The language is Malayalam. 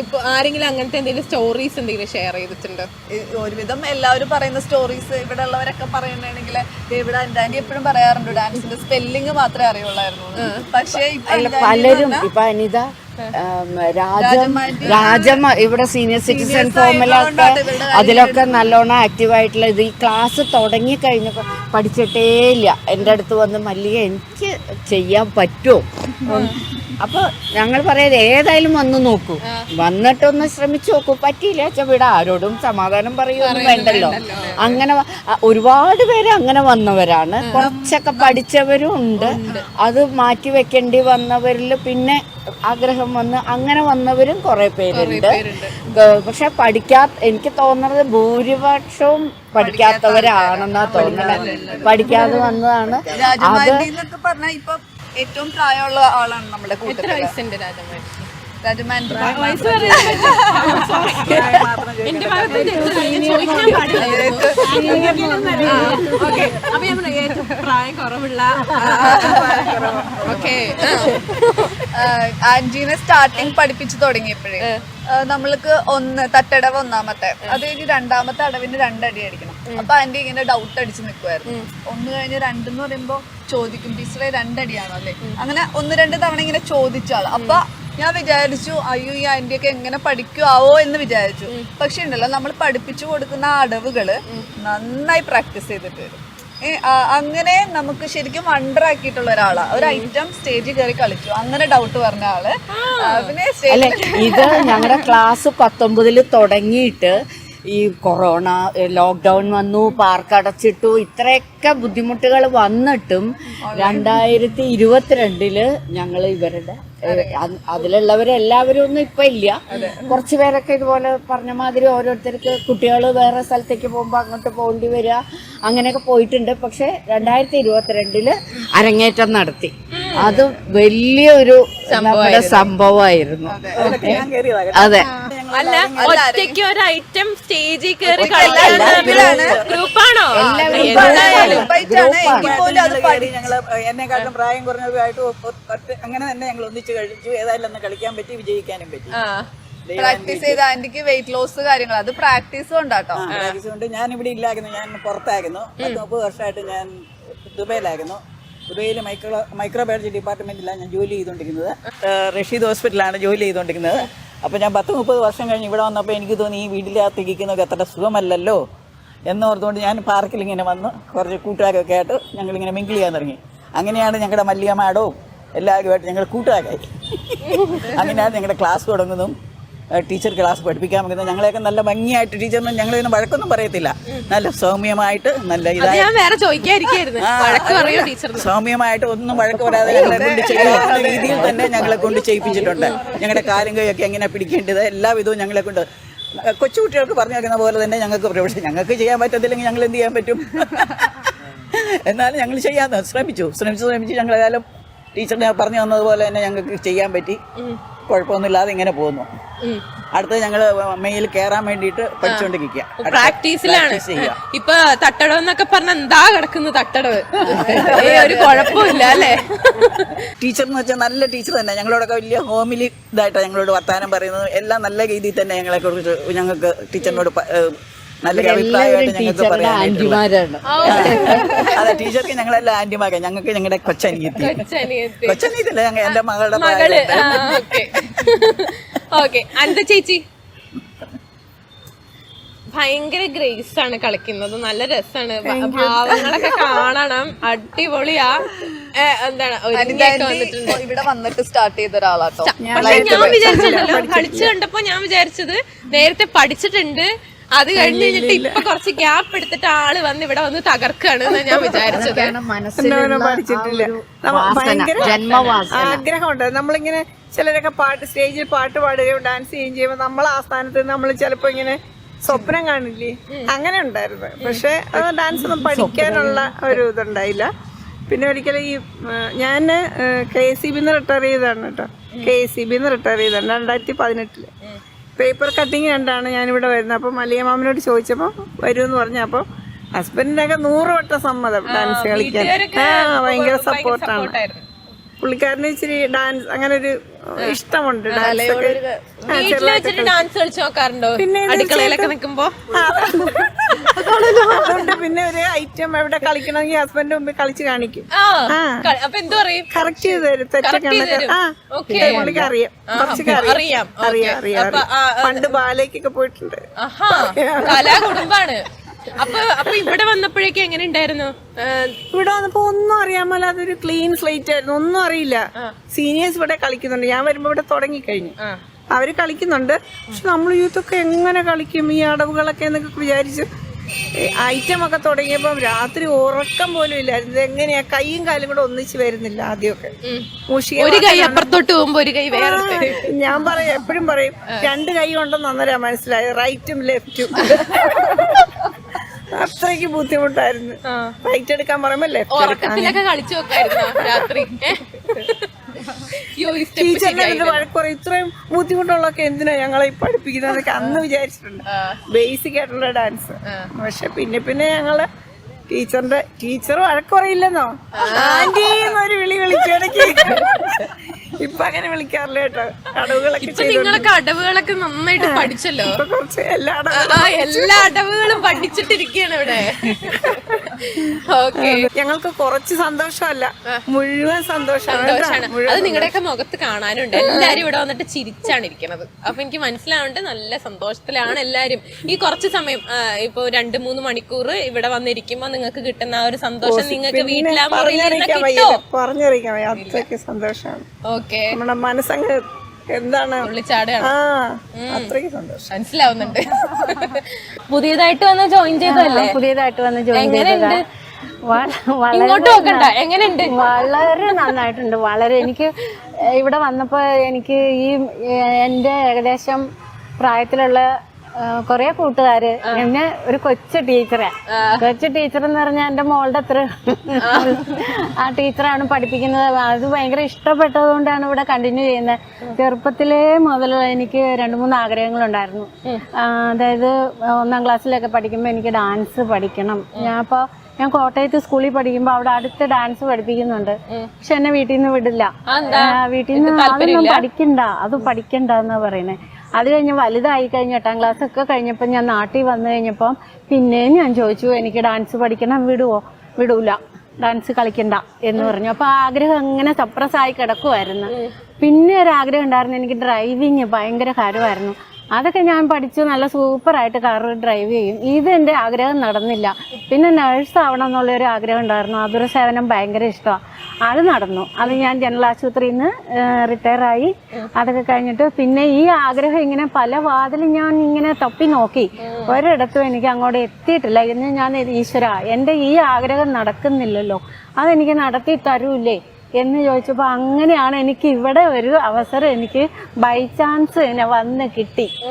ഇപ്പൊ ആരെങ്കിലും അങ്ങനത്തെ എന്തെങ്കിലും സ്റ്റോറീസ് എന്തെങ്കിലും ഷെയർ ചെയ്തിട്ടുണ്ട്? ഒരുവിധം എല്ലാവരും പറയുന്ന സ്റ്റോറീസ് ഇവിടെ ഉള്ളവരൊക്കെ പറയുന്നുണ്ടെങ്കിൽ ഇവിടെ ആന്റി എപ്പോഴും പറയാറുണ്ട് ഡാൻസിന്റെ സ്പെല്ലിംഗ് മാത്രമേ അറിയുള്ളായിരുന്നു. പക്ഷേ പലരും ഇപ്പൊ അനിത രാജം ഇവിടെ സീനിയർ സിറ്റിസൺ ഫോമിലൊക്കെ അതിലൊക്കെ നല്ലോണം ആക്റ്റീവായിട്ടുള്ള ഇത്. ഈ ക്ലാസ് തുടങ്ങി കഴിഞ്ഞപ്പോൾ പഠിച്ചിട്ടേ ഇല്ല. എന്റെ അടുത്ത് വന്ന് മല്ലിക എനിക്ക് ചെയ്യാൻ പറ്റുമോ? അപ്പൊ ഞങ്ങൾ പറയാതെ ഏതായാലും വന്നു നോക്കൂ. വന്നിട്ടൊന്ന് ശ്രമിച്ചു നോക്കൂ. പറ്റിയില്ല വെച്ചാൽ ഇവിടെ ആരോടും സമാധാനം പറയുമൊന്നും വേണ്ടല്ലോ. അങ്ങനെ ഒരുപാട് പേര് അങ്ങനെ വന്നവരാണ്. കുറച്ചൊക്കെ പഠിച്ചവരും ഉണ്ട്. അത് മാറ്റി വെക്കേണ്ടി വന്നവരിൽ പിന്നെ ആഗ്രഹം വന്ന് അങ്ങനെ വന്നവരും കുറെ പേരുണ്ട്. പക്ഷെ പഠിക്കാ എനിക്ക് തോന്നുന്നത് ഭൂരിപക്ഷവും പഠിക്കാത്തവരാണെന്നാ തോന്നുന്നത് പഠിക്കാതെ വന്നതാണ്. അത് ഏറ്റവും പ്രായമുള്ള ആളാണ് നമ്മുടെ എത്ര കൂട്ടത്തിൽ വയസ്സുണ്ട് രാജമ്മ രാജമാൻഡി എന്റെ ഭാഗത്ത് ഞാൻ ചോദിക്കാൻ പാടില്ലായിരുന്നു. ആ, okay. അപ്പൊ ഞാൻ പറഞ്ഞു, ഏറ്റവും പ്രായം കുറവുള്ള ഓക്കെ ആന്റീനെ സ്റ്റാർട്ടിങ് പഠിപ്പിച്ചു തുടങ്ങിയപ്പോഴേ നമ്മൾക്ക് ഒന്ന് തട്ടടവ് ഒന്നാമത്തെ. അത് കഴിഞ്ഞ് രണ്ടാമത്തെ അടവിന് രണ്ടടി അടിക്കണം. അപ്പൊ ആന്റി ഇങ്ങനെ ഡൗട്ട് അടിച്ച് നിൽക്കുമായിരുന്നു ഒന്ന് കഴിഞ്ഞ് രണ്ടെന്ന് പറയുമ്പോ ചോദിക്കും ടീച്ചറെ രണ്ടടിയാണോ? അല്ലേ? അങ്ങനെ ഒന്ന് രണ്ട് തവണ ഇങ്ങനെ ചോദിച്ചാൾ അപ്പൊ ഞാൻ വിചാരിച്ചു അയ്യോ ഈ ആന്റി ഒക്കെ എങ്ങനെ പഠിക്കുവോ എന്ന് വിചാരിച്ചു. പക്ഷെ ഉണ്ടല്ലോ നമ്മൾ പഠിപ്പിച്ചു കൊടുക്കുന്ന അടവുകൾ നന്നായി പ്രാക്ടീസ് ചെയ്തിട്ട് വരും. അങ്ങനെ നമുക്ക് ശരിക്കും വണ്ടർ ആക്കിയിട്ടുള്ള ഒരാളാണ് ഒരു ഐറ്റം സ്റ്റേജിൽ കയറി കളിച്ചു. അങ്ങനെ ഡൗട്ട് പറഞ്ഞ ആൾ. പിന്നെ ഇത് ഞങ്ങളുടെ ക്ലാസ് പത്തൊമ്പതിൽ തുടങ്ങിയിട്ട് ഈ കൊറോണ ലോക്ക്ഡൗൺ വന്നു പാർക്ക് അടച്ചിട്ടു ഇത്രയൊക്കെ ബുദ്ധിമുട്ടുകൾ വന്നിട്ടും രണ്ടായിരത്തി ഇരുപത്തിരണ്ടിൽ ഞങ്ങൾ ഇവരുടെ അതിലുള്ളവരെല്ലാവരും ഒന്നും ഇപ്പൊ ഇല്ല. കുറച്ചു പേരൊക്കെ ഇതുപോലെ പറഞ്ഞ മാതിരി ഓരോരുത്തർക്ക് കുട്ടികൾ വേറെ സ്ഥലത്തേക്ക് പോകുമ്പോൾ അങ്ങോട്ട് പോകേണ്ടി വരിക അങ്ങനെയൊക്കെ പോയിട്ടുണ്ട്. പക്ഷെ രണ്ടായിരത്തി ഇരുപത്തിരണ്ടിൽ അരങ്ങേറ്റം നടത്തി. അത് വലിയൊരു സംഭവമായിരുന്നു. അതെ. അല്ല ഒറ്റയ്ക്ക് ഒരു ഐറ്റം സ്റ്റേജിൽ കയറി ഗ്രൂപ്പാണോ? എന്തായാലും പോലും അത് പഠി ഞങ്ങൾ എന്നെക്കാട്ടിലും പ്രായം കുറഞ്ഞവരുമായിട്ട് അങ്ങനെ തന്നെ ഞങ്ങൾ ഒന്നിച്ച് കഴിച്ചു. ഏതായാലും ഒന്ന് കളിക്കാൻ പറ്റി വിജയിക്കാനും പറ്റി. പ്രാക്ടീസ് ചെയ്ത ആന്റിക്ക് വെയിറ്റ് ലോസ് കാര്യങ്ങൾ അത് പ്രാക്ടീസ് കൊണ്ടാട്ടോ പ്രാക്ടീസ് കൊണ്ട് ഞാൻ ഇവിടെ ഇല്ലായിരുന്നു. ഞാൻ പുറത്തായിരുന്നു. പത്ത് മുപ്പത് വർഷമായിട്ട് ഞാൻ ദുബൈയിലായിരുന്നു. ദുബൈയിൽ മൈക്രോ മൈക്രോബയോളജി ഡിപ്പാർട്ട്മെന്റിലാണ് ഞാൻ ജോലി ചെയ്തുകൊണ്ടിരിക്കുന്നത് റഷീദ് ഹോസ്പിറ്റലാണ് ജോലി ചെയ്തുകൊണ്ടിരിക്കുന്നത് അപ്പോൾ ഞാൻ പത്ത് മുപ്പത് വർഷം കഴിഞ്ഞ് ഇവിടെ വന്നപ്പോൾ എനിക്ക് തോന്നി ഈ വീട്ടിലകത്ത് ഇരിക്കുന്നതൊക്കെ അത്ര സുഖമല്ലല്ലോ എന്നോർത്തുകൊണ്ട് ഞാൻ പാർക്കിൽ ഇങ്ങനെ വന്ന് കുറച്ച് കൂട്ടുകാരൊക്കെ ആയിട്ട് ഞങ്ങളിങ്ങനെ മിങ്കിൾ ചെയ്യാൻ തുടങ്ങി. അങ്ങനെയാണ് ഞങ്ങളുടെ മല്ലിക മാഡവും എല്ലാവരുമായിട്ട് ഞങ്ങൾ കൂട്ടുകാരായി. അങ്ങനെയാണ് ഞങ്ങളുടെ ക്ലാസ് തുടങ്ങുന്നതും ടീച്ചർ ക്ലാസ് പഠിപ്പിക്കാൻ വെക്കുന്നത് ഞങ്ങളെയൊക്കെ നല്ല ഭംഗിയായിട്ട് ടീച്ചറിന് ഞങ്ങളിതിന് വഴക്കൊന്നും പറയത്തില്ല. നല്ല സൗമ്യമായിട്ട് നല്ല ഇതായി. ഞാൻ വേറെ ചോദിക്കാതിരിക്കായിരുന്നു. വഴക്ക് പറയോ ടീച്ചർ സൗമ്യമായിട്ട് ഒന്നും വഴക്ക് പറയാതെ ഞങ്ങളെ കൊണ്ട് ചെയ്യുന്ന രീതിയിൽ തന്നെ ഞങ്ങളെ കൊണ്ട് ചെയ്യിപ്പിച്ചിട്ടുണ്ട്. ഞങ്ങളുടെ കാലും കൈയൊക്കെ എങ്ങനെ പിടിക്കേണ്ടത്? എല്ലാവിധവും ഞങ്ങളെ കൊണ്ട് കൊച്ചുകുട്ടികൾക്ക് പറഞ്ഞു വെക്കുന്ന പോലെ തന്നെ ഞങ്ങൾക്ക് പക്ഷേ ഞങ്ങൾക്ക് ചെയ്യാൻ പറ്റത്തില്ലെങ്കിൽ ഞങ്ങൾ എന്ത് ചെയ്യാൻ പറ്റും? എന്നാലും ഞങ്ങൾ ചെയ്യാൻ ശ്രമിച്ചു. ശ്രമിച്ചു ശ്രമിച്ച് ഞങ്ങളേതായാലും ടീച്ചറിനെ പറഞ്ഞു വന്നതുപോലെ തന്നെ ഞങ്ങൾക്ക് ചെയ്യാൻ പറ്റി. കുഴപ്പമൊന്നുമില്ലാതെ ഇങ്ങനെ പോകുന്നു. അടുത്തത് ഞങ്ങൾ മെയിൽ കയറാൻ വേണ്ടിയിട്ട് പഠിച്ചുകൊണ്ടിരിക്കുക അടുത്ത പ്രാക്ടീസിലാണ്. ഇപ്പൊ തട്ടടവ് എന്നൊക്കെ പറഞ്ഞ എന്താ കിടക്കുന്നു തട്ടടവ്? ഒരു കുഴപ്പമില്ല അല്ലേ? ടീച്ചർ എന്ന് വെച്ചാൽ നല്ല ടീച്ചർ തന്നെ. ഞങ്ങളോടൊക്കെ വലിയ ഹോമിലി ഇതായിട്ടാണ് ഞങ്ങളോട് വർത്തമാനം പറയുന്നത്. എല്ലാം നല്ല രീതിയിൽ തന്നെ ഞങ്ങളെ കുറിച്ച് ഞങ്ങൾക്ക് ടീച്ചറിനോട് ടീച്ചറുടെ ആന്റിമാരാണ് അതെ ടീച്ചർക്ക് ഞങ്ങളെല്ലാം ആന്റിമാരെ ഞങ്ങൾക്ക് ഞങ്ങളുടെ കൊച്ചനിയെത്തി. കൊച്ചനിയത്തി. കൊച്ചനിയത്തില്ല ഞങ്ങൾ എന്റെ മകളുടെ. ഓക്കെ. ചേച്ചി. ഭയങ്കര ഗ്രേസ് ആണ് കളിക്കുന്നത്. നല്ല രസാണ്. ഭാവങ്ങളൊക്കെ കാണണം. അടിപൊളിയാ. എന്താണ്? ഇവിടെ വന്നിട്ട് സ്റ്റാർട്ട് ചെയ്ത ഒരാളാട്ടോ പക്ഷെ ഞാൻ വിചാരിച്ചല്ലോ കളിച്ചു കണ്ടപ്പോ ഞാൻ വിചാരിച്ചത് നേരത്തെ പഠിച്ചിട്ടുണ്ട്. അത് കഴിഞ്ഞ് കഴിഞ്ഞിട്ട് ഇപ്പൊ കുറച്ച് ഗ്യാപ്പ് എടുത്തിട്ട് ആൾ വന്ന് ഇവിടെ വന്ന് തകർക്കാണ് എന്നാ ഞാൻ വിചാരിച്ചത്. മനസ്സിലുള്ള പഠിച്ചിട്ടില്ല. ആഗ്രഹമുണ്ട്. നമ്മളിങ്ങനെ ചിലരൊക്കെ പാട്ട് സ്റ്റേജിൽ പാട്ട് പാടുകയും ഡാൻസ് ചെയ്യുകയും ചെയ്യുമ്പോൾ നമ്മൾ ആ സ്ഥാനത്ത് നമ്മൾ ചിലപ്പോ ഇങ്ങനെ സ്വപ്നം കാണില്ലേ? അങ്ങനെ ഉണ്ടായിരുന്നു. പക്ഷെ അത് ഡാൻസ് ഒന്നും പഠിക്കാനുള്ള ഒരു ഇതുണ്ടായില്ല. പിന്നെ ഒരിക്കലും ഈ ഞാൻ കെ എസ് സി ബിന്ന് റിട്ടയർ ചെയ്തതാണ് കേട്ടോ. കെ എസ് സി ബിന്ന് റിട്ടയർ ചെയ്തതാണ് രണ്ടായിരത്തി പതിനെട്ടിൽ. പേപ്പർ കട്ടിങ് കണ്ടാണ് ഞാനിവിടെ വരുന്നത്. അപ്പം മലിയ മാമിനോട് ചോദിച്ചപ്പോൾ വരുമെന്ന് പറഞ്ഞപ്പോൾ ഹസ്ബൻഡിനൊക്കെ നൂറ് വട്ടം സമ്മതം ഡാൻസ് കളിക്കാൻ. ആ ഭയങ്കര സപ്പോർട്ടാണ് പുള്ളിക്കാരന് ഇച്ചിരി ഡാൻസ് അങ്ങനെ ഒരു ഇഷ്ടമുണ്ട് ഡാൻസ് കളിച്ചു ആ, വീട്ടിൽ വെച്ചിട്ട് ഡാൻസ് കളിച്ച് നോക്കാറുണ്ടോ? പിന്നെ അടുക്കളയിലൊക്കെ അതുകൊണ്ട് പിന്നെ ഒരു ഐറ്റം എവിടെ കളിക്കണമെങ്കിൽ ഹസ്ബൻഡ് മുമ്പ് കളിച്ച് കാണിക്കും. അപ്പൊ എന്ത് പറയും? കറക്റ്റ് ചെയ്ത് തരും തെറ്റൊക്കെ അറിയാം. കുറച്ചൊക്കെ അറിയാം. അറിയാം. അറിയാം പണ്ട് ബാലേക്കൊക്കെ പോയിട്ടുണ്ട്. കലാകുടുംബാണ്. അപ്പൊ അപ്പൊ ഇവിടെ വന്നപ്പോഴേക്കും എങ്ങനെ ഉണ്ടായിരുന്നു? ഇവിടെ വന്നപ്പോ ഒന്നും അറിയാൻ മേലാതെ ഒരു ക്ലീൻ സ്ലേറ്റ് ആയിരുന്നു. ഒന്നും അറിയില്ല. സീനിയേഴ്സ് ഇവിടെ കളിക്കുന്നുണ്ട്. ഞാൻ വരുമ്പോ ഇവിടെ തുടങ്ങി കഴിഞ്ഞു അവർ കളിക്കുന്നുണ്ട്. പക്ഷെ നമ്മൾ യൂത്ത് ഒക്കെ എങ്ങനെ കളിക്കും? ഈ അടവുകളൊക്കെ എന്നൊക്കെ വിചാരിച്ച് ഐറ്റം ഒക്കെ തുടങ്ങിയപ്പം രാത്രി ഉറക്കം പോലും ഇല്ലായിരുന്നു. എങ്ങനെയാ? കൈയും കാലും കൂടെ ഒന്നിച്ച് വരുന്നില്ല ആദ്യമൊക്കെ. ഒരു കൈ അപ്പുറത്തോട്ട് പോകുമ്പോ ഒരു കൈ വേറെ ഞാൻ പറയും എപ്പോഴും പറയും രണ്ട് കൈ ഉണ്ടെന്ന് അന്നേരം മനസ്സിലായി. റൈറ്റും ലെഫ്റ്റും അത്രയ്ക്ക് ബുദ്ധിമുട്ടായിരുന്നു. റൈറ്റ് എടുക്കാൻ പറയുമ്പോ ലെഫ്റ്റ് കളിച്ചു രാത്രി. ടീച്ചറിന്റെ എന്നിട്ട് വഴക്കുറ ഇത്രയും ബുദ്ധിമുട്ടുള്ളൊക്കെ എന്തിനാ ഞങ്ങളെ പഠിപ്പിക്കുന്നതൊക്കെ അന്ന് വിചാരിച്ചിട്ടുണ്ട്. ബേസിക് ആയിട്ടുള്ള ഡാൻസ് പക്ഷെ പിന്നെ പിന്നെ ഞങ്ങൾ ടീച്ചറിന്റെ ടീച്ചർ വഴക്കുറയില്ലെന്നോ ആന്റി എന്നൊരു വിളി വിളിക്കിടയ്ക്ക് ഇപ്പൊ അങ്ങനെ വിളിക്കാറില്ല കേട്ടോ. അടവുകളൊക്കെ ഇപ്പൊ നിങ്ങളൊക്കെ അടവുകളൊക്കെ നന്നായിട്ട് പഠിച്ചല്ലോ. കുറച്ച് എല്ലാ അടവുകളും പഠിച്ചിട്ടിരിക്കുകയാണ് ഇവിടെ. ഞങ്ങൾക്ക് കുറച്ച് സന്തോഷമല്ല. മുഴുവൻ സന്തോഷമാണ് അത് നിങ്ങളുടെയൊക്കെ മുഖത്ത് കാണാനുണ്ട്. എല്ലാരും ഇവിടെ വന്നിട്ട് ചിരിച്ചാണ് ഇരിക്കുന്നത്. അപ്പൊ എനിക്ക് മനസ്സിലാവുന്നുണ്ട് നല്ല സന്തോഷത്തിലാണ് എല്ലാരും. ഈ കുറച്ച് സമയം ഇപ്പൊ രണ്ടു മൂന്ന് മണിക്കൂർ ഇവിടെ വന്നിരിക്കുമ്പോ നിങ്ങൾക്ക് കിട്ടുന്ന ആ ഒരു സന്തോഷം നിങ്ങൾക്ക് വീട്ടിലാ വയ്യ. അത്രയ്ക്ക് സന്തോഷമാണ്. ഓക്കെ. നമ്മുടെ മനസ്സങ്ങ് എന്താണ്? ഉള്ളിച്ചാടുകയാണ്. ആ അത്രയ്ക്ക് സന്തോഷം. മനസ്സിലാവുന്നുണ്ട്. പുതിയതായിട്ട് വന്ന് ജോയിൻ ചെയ്തല്ലേ പുതിയതായിട്ട് വന്ന് ജോയിൻ വളരെ ഇങ്ങോട്ട് നോക്കണ്ട. എങ്ങനെയുണ്ട്? വളരെ നന്നായിട്ടുണ്ട്. വളരെ എനിക്ക് ഇവിടെ വന്നപ്പോൾ എനിക്ക് ഈ എന്റെ ഏകദേശം പ്രായത്തിലുള്ള കുറെ കൂട്ടുകാര് എന്നെ ഒരു കൊച്ചു ടീച്ചറെ. കൊച്ചു ടീച്ചർ എന്ന് പറഞ്ഞാൽ എന്റെ മോളുടെ അത്ര. ആ. ടീച്ചറാണ് പഠിപ്പിക്കുന്നത്. അത് ഭയങ്കര ഇഷ്ടപ്പെട്ടത് കൊണ്ടാണ് ഇവിടെ കണ്ടിന്യൂ ചെയ്യുന്നത്. ചെറുപ്പത്തിലേ മുതൽ എനിക്ക് രണ്ട് മൂന്ന് ആഗ്രഹങ്ങൾ ഉണ്ടായിരുന്നു അതായത് ഒന്നാം ക്ലാസ്സിലൊക്കെ പഠിക്കുമ്പോൾ എനിക്ക് ഡാൻസ് പഠിക്കണം. ഞാൻ അപ്പോൾ ഞാൻ കോട്ടയത്ത് സ്കൂളിൽ പഠിക്കുമ്പോൾ അവിടെ അടുത്ത് ഡാൻസ് പഠിപ്പിക്കുന്നുണ്ട്. പക്ഷെ എന്നെ വീട്ടിൽ നിന്ന് വിടില്ല വീട്ടിൽ നിന്ന് അതൊന്നും പഠിക്കണ്ട. അത് പഠിക്കണ്ട എന്നാ പറയുന്നത് അത് കഴിഞ്ഞ് വലുതായി കഴിഞ്ഞ എട്ടാം ക്ലാസ് ഒക്കെ കഴിഞ്ഞപ്പോൾ ഞാൻ നാട്ടിൽ വന്നു കഴിഞ്ഞപ്പം പിന്നെയും ഞാൻ ചോദിച്ചു എനിക്ക് ഡാൻസ് പഠിക്കണം വിടുവോ? വിടൂല. ഡാൻസ് കളിക്കണ്ട. എന്ന് പറഞ്ഞു. അപ്പൊ ആഗ്രഹം അങ്ങനെ സപ്രസ് ആയി കിടക്കുമായിരുന്നു പിന്നെ ഒരു ആഗ്രഹം ഉണ്ടായിരുന്നു. എനിക്ക് ഡ്രൈവിങ് ഭയങ്കര കാര്യമായിരുന്നു അതൊക്കെ ഞാൻ പഠിച്ചു നല്ല സൂപ്പറായിട്ട് കാർ ഡ്രൈവ് ചെയ്യും. ഇത് എന്റെ ആഗ്രഹം നടന്നില്ല. പിന്നെ നഴ്സ് ആവണം എന്നുള്ളൊരു ആഗ്രഹം ഉണ്ടായിരുന്നു. അതൊരു സേവനം ഭയങ്കര ഇഷ്ടമാണ് അത് നടന്നു. അത് ഞാൻ ജനറൽ ആശുപത്രിയിൽ നിന്ന് റിട്ടയർ ആയി. അതൊക്കെ കഴിഞ്ഞിട്ട് പിന്നെ ഈ ആഗ്രഹം ഇങ്ങനെ പല വാതിലും ഞാൻ ഇങ്ങനെ തപ്പി നോക്കി. ഒരിടത്തും എനിക്ക് അങ്ങോട്ട് എത്തിയിട്ടില്ല. എന്ന് ഞാൻ ഈശ്വര എന്റെ ഈ ആഗ്രഹം നടക്കുന്നില്ലല്ലോ. അതെനിക്ക് നടത്തി തരൂലേ എന്ന് ചോദിച്ചപ്പോൾ അങ്ങനെയാണ് എനിക്ക് ഇവിടെ ഒരു അവസരം എനിക്ക് ബൈ ചാൻസ് വന്ന് കിട്ടി.